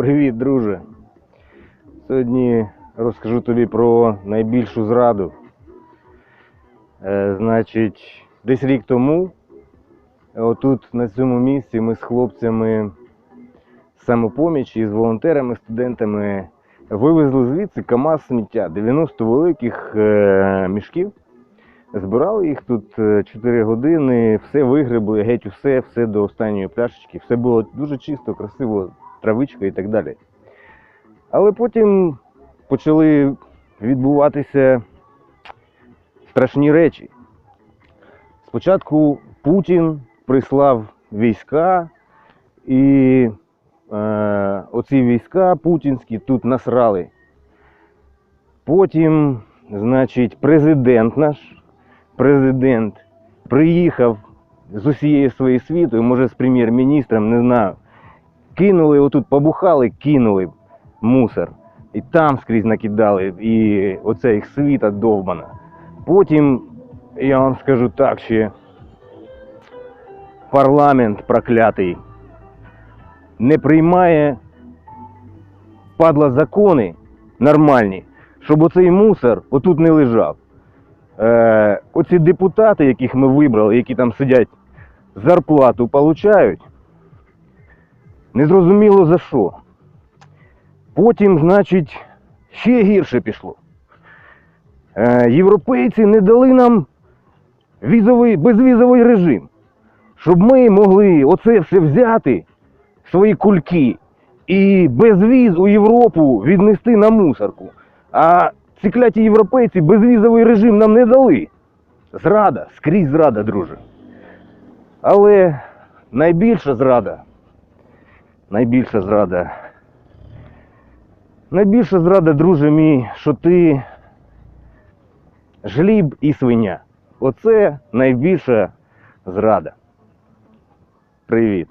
Привіт, друже. Сьогодні розкажу тобі про найбільшу зраду. Е, значить, десь рік тому, отут на цьому місці ми з хлопцями з самопомічі, з волонтерами, студентами вивезли звідси КАМАЗ сміття, 90 великих е, мішків. Збирали їх тут 4 години, все вигребли, геть усе, все до останньої пляшечки. Все було дуже чисто, красиво, травичка і так далі. Але потім почали відбуватися страшні речі. Спочатку Путін прислав війська, і е, оці війська путінські тут насрали. Потім, значить, президент наш, президент приїхав з усієї своєї світу, може з прем'єр-міністром, не знаю. Кинули отут, побухали, кинули мусор. І там скрізь накидали, і оце їх світа довбана. Потім, я вам скажу так, ще парламент проклятий не приймає падла закони нормальні, щоб оцей мусор отут не лежав. Е, оці депутати, яких ми вибрали, які там сидять, зарплату получають, незрозуміло за що. Потім, значить, ще гірше пішло. Е, європейці не дали нам візовий, безвізовий режим, щоб ми могли оце все взяти, свої кульки, і без віз у Європу віднести на мусорку. А ці кляті європейці безвізовий режим нам не дали. Зрада, скрізь зрада, друже. Але найбільша зрада, найбільша зрада. Найбільша зрада, друже мій, що ти жліб і свиня. Оце найбільша зрада. Привіт.